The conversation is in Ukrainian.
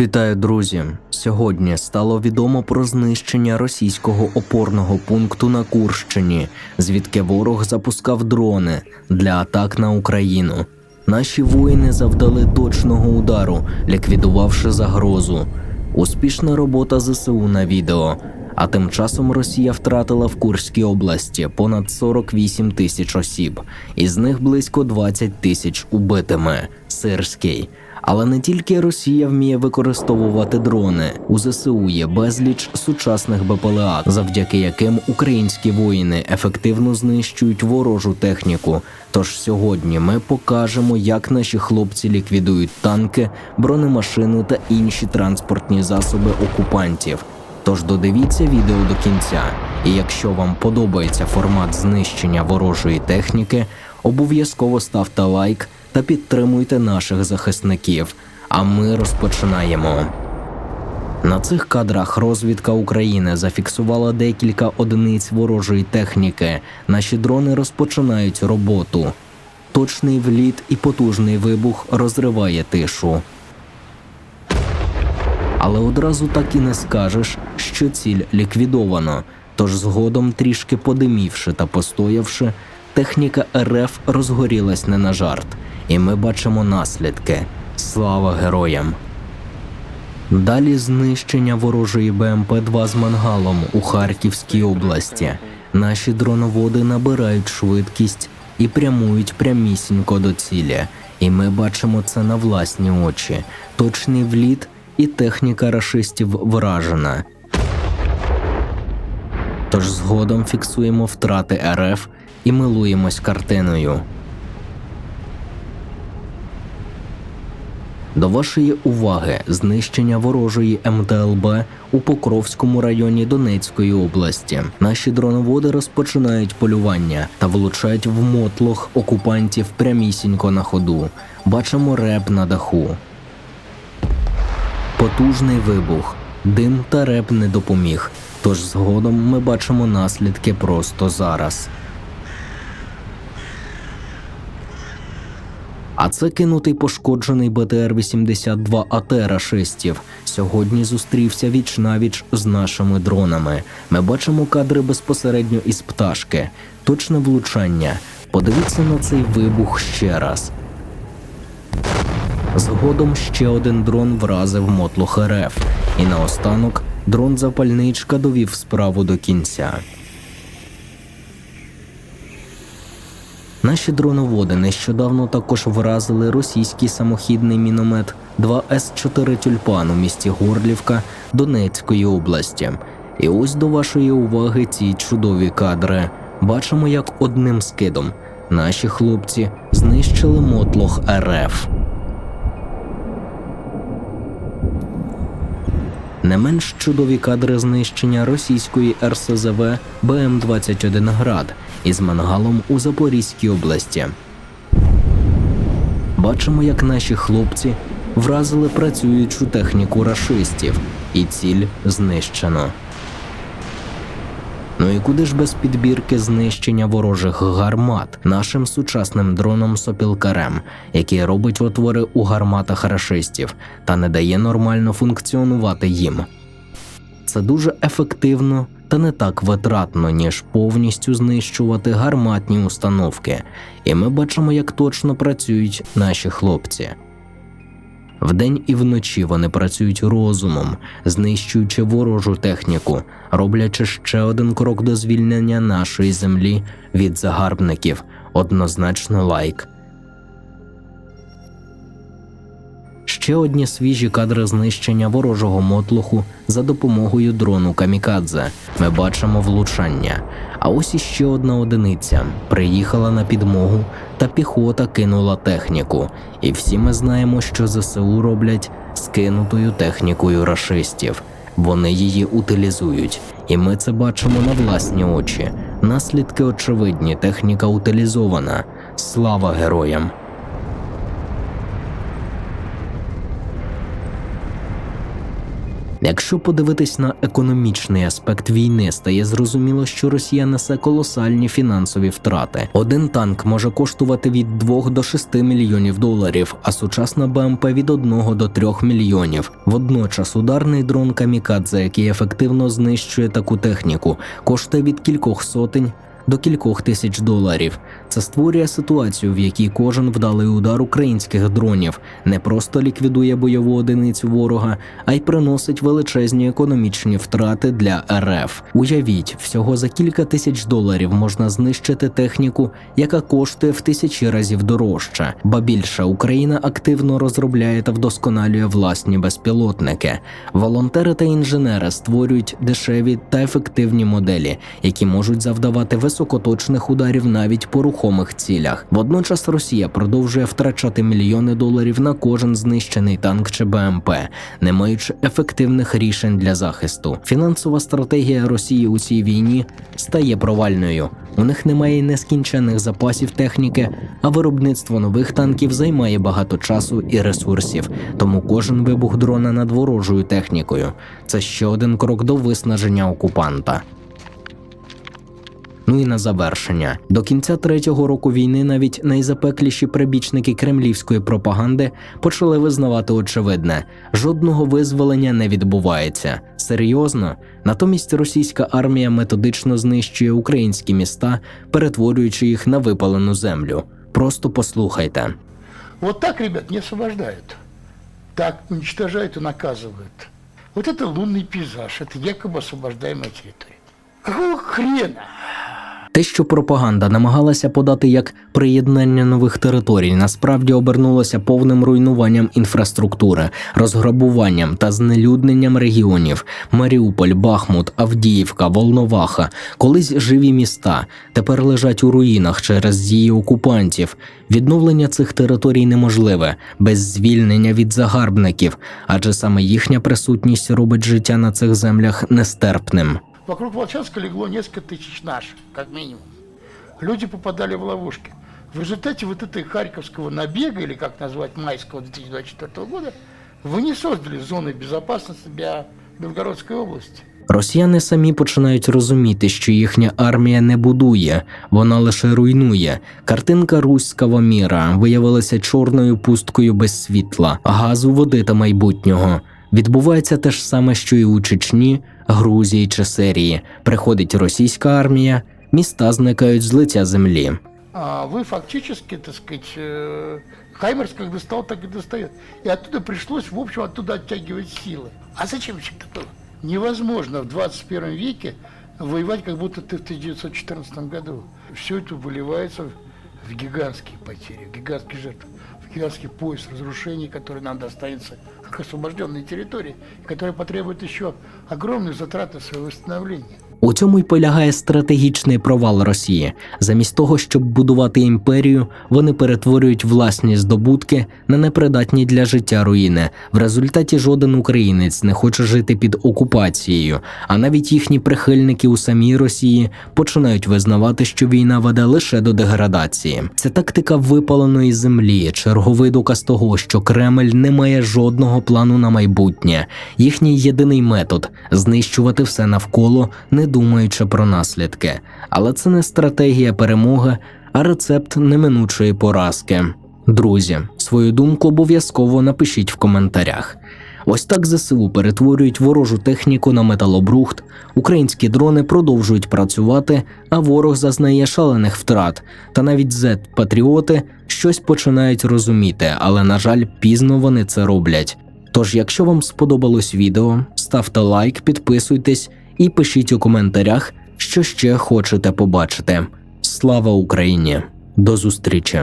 Вітаю, друзі! Сьогодні стало відомо про знищення російського опорного пункту на Курщині, звідки ворог запускав дрони для атак на Україну. Наші воїни завдали точного удару, ліквідувавши загрозу. Успішна робота ЗСУ на відео. А тим часом Росія втратила в Курській області понад 48 тисяч осіб, із них близько 20 тисяч убитими. Сирський. Але не тільки Росія вміє використовувати дрони. У ЗСУ є безліч сучасних БПЛА, завдяки яким українські воїни ефективно знищують ворожу техніку. Тож сьогодні ми покажемо, як наші хлопці ліквідують танки, бронемашини та інші транспортні засоби окупантів. Тож додивіться відео до кінця. І якщо вам подобається формат знищення ворожої техніки, обов'язково ставте лайк та підтримуйте наших захисників. А ми розпочинаємо. На цих кадрах розвідка України зафіксувала декілька одиниць ворожої техніки. Наші дрони розпочинають роботу. Точний вліт і потужний вибух розриває тишу. Але одразу так і не скажеш, що ціль ліквідовано. Тож згодом, трішки подимівши та постоявши, техніка РФ розгорілась не на жарт, і ми бачимо наслідки. Слава героям! Далі знищення ворожої БМП-2 з мангалом у Харківській області. Наші дроноводи набирають швидкість і прямують прямісінько до цілі. І ми бачимо це на власні очі. Точний вліт і техніка рашистів вражена. Тож згодом фіксуємо втрати РФ і милуємось картиною. До вашої уваги знищення ворожої МТЛБ у Покровському районі Донецької області. Наші дроноводи розпочинають полювання та влучають в мотлох окупантів прямісінько на ходу. Бачимо реп на даху. Потужний вибух. Дим та реп не допоміг. Тож згодом ми бачимо наслідки просто зараз. А це кинутий пошкоджений БТР-82 АТ рашистів. Сьогодні зустрівся віч навіч з нашими дронами. Ми бачимо кадри безпосередньо із пташки. Точне влучання. Подивіться на цей вибух ще раз. Згодом ще один дрон вразив мотлох РФ. І наостанок дрон запальничка довів справу до кінця. Наші дроноводи нещодавно також вразили російський самохідний міномет 2С4 Тюльпан у місті Горлівка Донецької області. І ось до вашої уваги ці чудові кадри. Бачимо, як одним скидом наші хлопці знищили мотлох РФ. Не менш чудові кадри знищення російської РСЗВ БМ-21 Град із мангалом у Запорізькій області. Бачимо, як наші хлопці вразили працюючу техніку рашистів, і ціль знищено. Ну і куди ж без підбірки знищення ворожих гармат нашим сучасним дроном сопілкарем, який робить отвори у гарматах рашистів та не дає нормально функціонувати їм. Це дуже ефективно та не так витратно, ніж повністю знищувати гарматні установки, і ми бачимо, як точно працюють наші хлопці. Вдень і вночі вони працюють розумом, знищуючи ворожу техніку, роблячи ще один крок до звільнення нашої землі від загарбників. Однозначно лайк. Ще одні свіжі кадри знищення ворожого мотлуху за допомогою дрону Камікадзе. Ми бачимо влучання. А ось іще одна одиниця приїхала на підмогу, та піхота кинула техніку. І всі ми знаємо, що ЗСУ роблять з кинутою технікою рашистів. Вони її утилізують, і ми це бачимо на власні очі. Наслідки очевидні, техніка утилізована. Слава героям! Якщо подивитись на економічний аспект війни, стає зрозуміло, що Росія несе колосальні фінансові втрати. Один танк може коштувати від 2 до 6 мільйонів доларів, а сучасна БМП від 1 до 3 мільйонів. Водночас ударний дрон Камікадзе, який ефективно знищує таку техніку, коштує від кількох сотень. До кількох тисяч доларів це створює ситуацію, в якій кожен вдалий удар українських дронів не просто ліквідує бойову одиницю ворога, а й приносить величезні економічні втрати для РФ. Уявіть, всього за кілька тисяч доларів можна знищити техніку, яка коштує в тисячі разів дорожче. Ба більше Україна активно розробляє та вдосконалює власні безпілотники. Волонтери та інженери створюють дешеві та ефективні моделі, які можуть завдавати високоточних ударів навіть по рухомих цілях. Водночас Росія продовжує втрачати мільйони доларів на кожен знищений танк чи БМП, не маючи ефективних рішень для захисту. Фінансова стратегія Росії у цій війні стає провальною. У них немає нескінченних запасів техніки, а виробництво нових танків займає багато часу і ресурсів. Тому кожен вибух дрона над ворожою технікою це ще один крок до виснаження окупанта. Ну і на завершення до кінця третього року війни навіть найзапекліші прибічники кремлівської пропаганди почали визнавати очевидне: жодного визволення не відбувається. Серйозно, натомість російська армія методично знищує українські міста, перетворюючи їх на випалену землю. Просто послухайте. Вот так, ребят, не освобождают. Так уничтожают и наказывают. Вот это лунный пейзаж, это якобы освобождаемая территория. Какого хрена? Те, що пропаганда намагалася подати як приєднання нових територій, насправді обернулося повним руйнуванням інфраструктури, розграбуванням та знелюдненням регіонів. Маріуполь, Бахмут, Авдіївка, Волноваха, колись живі міста, тепер лежать у руїнах через дії окупантів. Відновлення цих територій неможливе без звільнення від загарбників, адже саме їхня присутність робить життя на цих землях нестерпним. Вокруг Волчанска легло несколько тысяч наших, как минимум. Люди попадали в ловушки. В результате вот этой харьковского набега, или как назвать, майского 2024 года, вы не создали зоны безопасности для Белгородской области. Росіяни самі починають розуміти, що їхня армія не будує, вона лише руйнує. Картинка руського міра виявилася чорною пусткою без світла, газу, води та майбутнього. Відбувається те ж саме, що і у Чечні, Грузії чи Сирії. Приходить російська армія, міста зникають з лиця землі. А вы фактически, так сказать, э, Хаймерс как достал, так и достает. И оттуда пришлось, в общем, оттуда оттягивать силы. А зачем еще это было? Невозможно в 21 веке воевать, как будто ты в 1914 году. Все это выливается в гигантские потери, в гигантские жертвы, в гигантский пояс разрушений, который нам достанется как освобожденной территории, который потребует еще огромных затрат на свое восстановление. У цьому й полягає стратегічний провал Росії. Замість того, щоб будувати імперію, вони перетворюють власні здобутки на непридатні для життя руїни. В результаті жоден українець не хоче жити під окупацією, а навіть їхні прихильники у самій Росії починають визнавати, що війна веде лише до деградації. Це тактика випаленої землі, черговий доказ того, що Кремль не має жодного плану на майбутнє. Їхній єдиний метод знищувати все навколо, не думаючи про наслідки. Але це не стратегія перемоги, а рецепт неминучої поразки. Друзі, свою думку обов'язково напишіть в коментарях. Ось так ЗСУ перетворюють ворожу техніку на металобрухт, українські дрони продовжують працювати, а ворог зазнає шалених втрат. Та навіть Z-патріоти щось починають розуміти, але, на жаль, пізно вони це роблять. Тож, якщо вам сподобалось відео, ставте лайк, підписуйтесь і пишіть у коментарях, що ще хочете побачити. Слава Україні! До зустрічі!